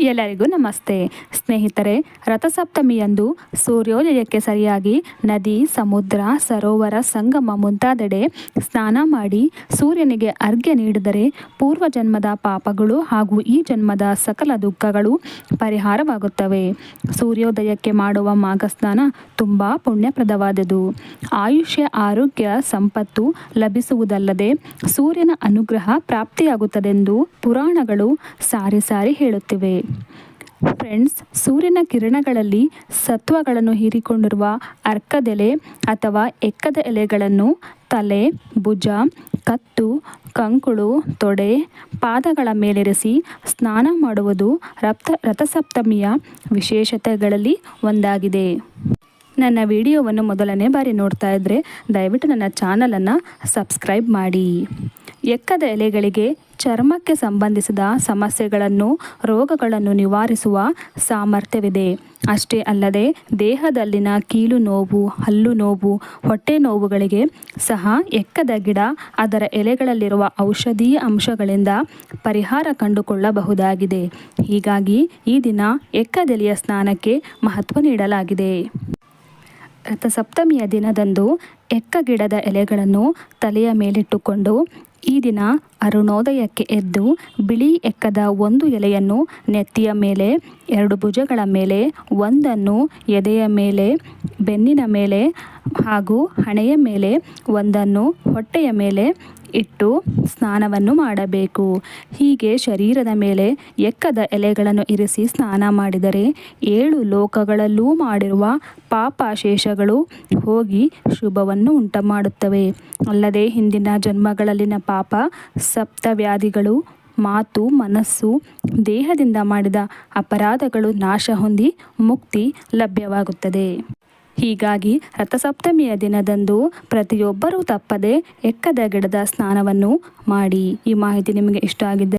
ಎಲ್ಲರಿಗೂ ನಮಸ್ತೆ. ಸ್ನೇಹಿತರೆ, ರಥಸಪ್ತಮಿಯಂದು ಸೂರ್ಯೋದಯಕ್ಕೆ ಸರಿಯಾಗಿ ನದಿ, ಸಮುದ್ರ, ಸರೋವರ ಸಂಗಮ ಮುಂತಾದೆಡೆ ಸ್ನಾನ ಮಾಡಿ ಸೂರ್ಯನಿಗೆ ಅರ್ಘ್ಯ ನೀಡಿದರೆ ಪೂರ್ವ ಜನ್ಮದ ಪಾಪಗಳು ಹಾಗೂ ಈ ಜನ್ಮದ ಸಕಲ ದುಃಖಗಳು ಪರಿಹಾರವಾಗುತ್ತವೆ. ಸೂರ್ಯೋದಯಕ್ಕೆ ಮಾಡುವ ಮಾಘಸ್ನಾನ ತುಂಬ ಪುಣ್ಯಪ್ರದವಾದುದು ಆಯುಷ್ಯ, ಆರೋಗ್ಯ, ಸಂಪತ್ತು ಲಭಿಸುವುದಲ್ಲದೆ ಸೂರ್ಯನ ಅನುಗ್ರಹ ಪ್ರಾಪ್ತಿಯಾಗುತ್ತದೆಂದು ಪುರಾಣಗಳು ಸಾರಿ ಸಾರಿ ಹೇಳುತ್ತಿವೆ. ಫ್ರೆಂಡ್ಸ್, ಸೂರ್ಯನ ಕಿರಣಗಳಲ್ಲಿ ಸತ್ವಗಳನ್ನು ಹೀರಿಕೊಂಡಿರುವ ಅರ್ಕದೆಲೆ ಅಥವಾ ಎಕ್ಕದ ಎಲೆಗಳನ್ನು ತಲೆ, ಭುಜ, ಕತ್ತು, ಕಂಕುಳು, ತೊಡೆ, ಪಾದಗಳ ಮೇಲಿರಿಸಿ ಸ್ನಾನ ಮಾಡುವುದು ರಪ್ತ, ರಥಸಪ್ತಮಿಯ ವಿಶೇಷತೆಗಳಲ್ಲಿ ಒಂದಾಗಿದೆ. ನನ್ನ ವಿಡಿಯೋವನ್ನು ಮೊದಲನೇ ಬಾರಿ ನೋಡ್ತಾ ಇದ್ದರೆ ದಯವಿಟ್ಟು ನನ್ನ ಚಾನಲನ್ನು ಸಬ್ಸ್ಕ್ರೈಬ್ ಮಾಡಿ. ಎಕ್ಕದ ಎಲೆಗಳಿಗೆ ಚರ್ಮಕ್ಕೆ ಸಂಬಂಧಿಸಿದ ಸಮಸ್ಯೆಗಳನ್ನು, ರೋಗಗಳನ್ನು ನಿವಾರಿಸುವ ಸಾಮರ್ಥ್ಯವಿದೆ. ಅಷ್ಟೇ ಅಲ್ಲದೆ, ದೇಹದಲ್ಲಿನ ಕೀಲು ನೋವು, ಹಲ್ಲು ನೋವು, ಹೊಟ್ಟೆ ನೋವುಗಳಿಗೆ ಸಹ ಎಕ್ಕದ ಗಿಡ, ಅದರ ಎಲೆಗಳಲ್ಲಿರುವ ಔಷಧೀಯ ಅಂಶಗಳಿಂದ ಪರಿಹಾರ ಕಂಡುಕೊಳ್ಳಬಹುದಾಗಿದೆ. ಹೀಗಾಗಿ ಈ ದಿನ ಎಕ್ಕದೆಲೆಯ ಸ್ನಾನಕ್ಕೆ ಮಹತ್ವ ನೀಡಲಾಗಿದೆ. ರಥಸಪ್ತಮಿಯ ದಿನದಂದು ಎಕ್ಕ ಗಿಡದ ಎಲೆಗಳನ್ನು ತಲೆಯ ಮೇಲಿಟ್ಟುಕೊಂಡು ಈ ದಿನ ಅರುಣೋದಯಕ್ಕೆ ಎದ್ದು ಬಿಳಿ ಎಕ್ಕದ ಒಂದು ಎಲೆಯನ್ನು ನೆತ್ತಿಯ ಮೇಲೆ, ಎರಡು ಭುಜಗಳ ಮೇಲೆ, ಒಂದನ್ನು ಎದೆಯ ಮೇಲೆ, ಬೆನ್ನಿನ ಮೇಲೆ ಹಾಗೂ ಹಣೆಯ ಮೇಲೆ, ಒಂದನ್ನು ಹೊಟ್ಟೆಯ ಮೇಲೆ ಇಟ್ಟು ಸ್ನಾನವನ್ನು ಮಾಡಬೇಕು. ಹೀಗೆ ಶರೀರದ ಮೇಲೆ ಎಕ್ಕದ ಎಲೆಗಳನ್ನು ಇರಿಸಿ ಸ್ನಾನ ಮಾಡಿದರೆ ಏಳು ಲೋಕಗಳಲ್ಲೂ ಮಾಡಿರುವ ಪಾಪಾಶೇಷಗಳು ಹೋಗಿ ಶುಭವನ್ನು ಉಂಟುಮಾಡುತ್ತವೆ. ಅಲ್ಲದೆ ಹಿಂದಿನ ಜನ್ಮಗಳಲ್ಲಿನ ಪಾಪ, ಸಪ್ತವ್ಯಾಧಿಗಳು, ಮಾತು, ಮನಸ್ಸು, ದೇಹದಿಂದ ಮಾಡಿದ ಅಪರಾಧಗಳು ನಾಶ ಹೊಂದಿ ಮುಕ್ತಿ ಲಭ್ಯವಾಗುತ್ತದೆ. ಹೀಗಾಗಿ ರಥಸಪ್ತಮಿಯ ದಿನದಂದು ಪ್ರತಿಯೊಬ್ಬರೂ ತಪ್ಪದೆ ಎಕ್ಕದ ಗಿಡದ ಸ್ನಾನವನ್ನು ಮಾಡಿ ಈ ಮಾಹಿತಿ ನಿಮಗೆ ಇಷ್ಟ ಆಗಿದ್ದರೆ